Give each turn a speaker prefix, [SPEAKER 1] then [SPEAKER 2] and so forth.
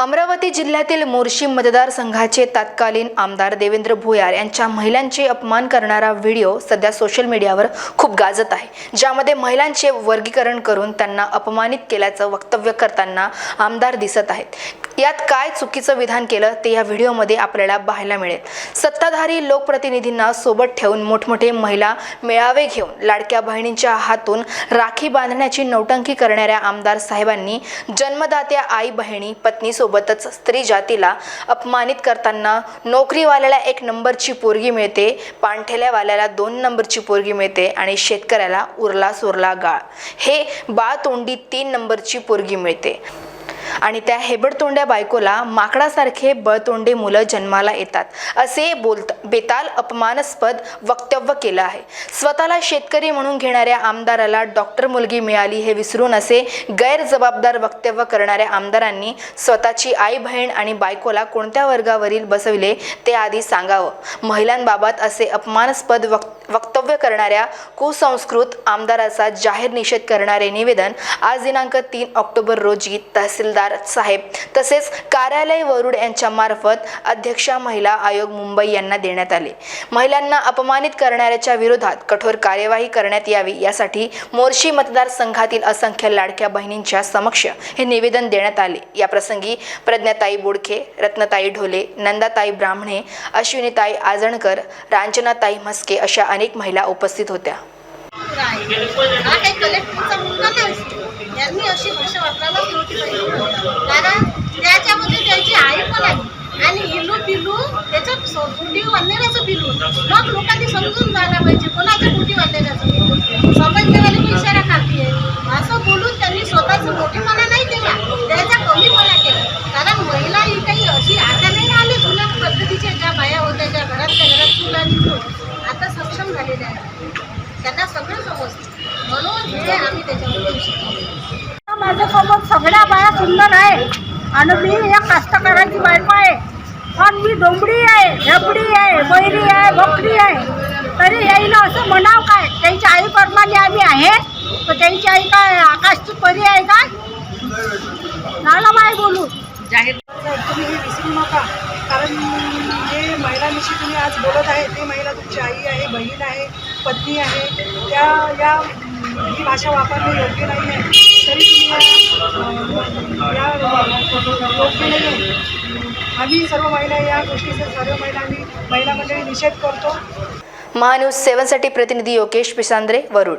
[SPEAKER 1] अमरावती जिल्ह्यातील मोर्शी मतदारसंघाचे तत्कालीन आमदार देवेंद्र भोयार यांच्या महिलांचे अपमान करणारा व्हिडिओ सध्या सोशल मीडियावर खूप गाजत आहे. ज्यामध्ये महिलांचे वर्गीकरण करून त्यांना अपमानित केल्याचं वक्तव्य करताना आमदार दिसत आहेत. यात काय चुकीचं विधान केलं ते या व्हिडिओमध्ये आपल्याला पाहायला मिळेल. सत्ताधारी लोकप्रतिनिधींना सोबत ठेवून मोठमोठे महिला मेळावे घेऊन लाडक्या बहिणींच्या हातून राखी बांधण्याची नौटंकी करणाऱ्या आमदार साहेबांनी जन्मदात्या आई बहिणी पत्नीसोबतच स्त्री जातीला अपमानित करताना नोकरीवाल्याला एक नंबरची पोरगी मिळते पाणठेल्यावाल्याला दोन नंबरची पोरगी मिळते आणि शेतकऱ्याला उरला सोरला गाळ. हे बाळतोंडी तीन नंबरची पोरगी मिळते. आणि त्या हेबडतोंड्या बायकोला माकडासारखे बळतोंडे मुलं जन्माला येतात. असे बोलत बेताल अपमानास्पद वक्तव्य केलं आहे. स्वतःला शेतकरी म्हणून घेणाऱ्या आमदाराला डॉक्टर मुलगी मिळाली हे विसरून असे गैरजबाबदार वक्तव्य करणाऱ्या आमदारांनी स्वतःची आई बहीण आणि बायकोला कोणत्या वर्गावरील बसविले ते आधी सांगावं. महिलांबाबत असे अपमानास्पद वक वक्तव्य करणाऱ्या कुसंस्कृत आमदाराचा जाहीर निषेध करणारे निवेदन आज दिनांक तीन ऑक्टोबर रोजी तहसीलदार साहेब तसेच कार्यालय वरुड यांच्या मार्फत अध्यक्षा महिला आयोग मुंबई यांना देण्यात आले. महिलांना अपमानित करणाऱ्याच्या विरोधात कठोर कार्यवाही करण्यात यावी यासाठी मोर्शी मतदारसंघातील असंख्य लाडक्या बहिणींच्या समक्ष हे निवेदन देण्यात आले. या प्रसंगी प्रज्ञाताई बोडखे रत्नताई ढोले नंदाताई ब्राह्मणे अश्विनीताई आजणकर रांजनाताई म्हस्के अशा अनेक महिला उपस्थित होत्या.
[SPEAKER 2] आहे हा अशी भाषा वापरायलाच नव्हती पाहिजे. कारण त्याच्यामध्ये त्यांची आई पण आहे. आणि इलू पिलू त्याच्यात कुटी बुटी वाढलेल्याचं पिलू मग लोकांनी समजून जायला पाहिजे. कोणाचं कुटी वाढलेल्याचं पिलू समजण्यावाली मी इशारा काढते असं बोलून त्यांनी स्वतःचं मोठेपणा नाही केला त्याचा कमीपणा केला कारण महिला ही काही अशी आता नाही आली जुन्या पद्धतीच्या ज्या बाया होत्या ज्या घरातल्या घरात चुला निघून आता सक्षम झालेल्या आहेत त्यांना सगळं समजतं म्हणून हे आम्ही त्याच्यामध्ये शिकतो
[SPEAKER 3] माझ्यासोबत सगळ्या बाया सुंदर आहे. आणि मी एक कास्तकाराची बायको आहे. पण मी डोंबडी आहे झबडी आहे बैरी आहे बकरी आहे. तरी यायला असं म्हणावं काय? त्यांची आई परमाने आम्ही आहे. तर त्यांची आई काय आकाशची परी आहे काय? नाला बाय बोलू.
[SPEAKER 4] जाहीर. तुम्ही हे विसरू नका. कारण जे महिलांविषयी तुम्ही आज बोलत आहे ते महिला तुमची आई आहे बहीण आहे पत्नी आहे. त्या या ही भाषा वापरणे योग्य नाही आहे. या या योग्य नाही आहे आम्ही सर्व महिला या गोष्टीचा सर्व महिलांनी महिला मंडळी निषेध करतो
[SPEAKER 1] महान्यूज सेव्हनसाठी प्रतिनिधी योगेश पिसांद्रे वरुड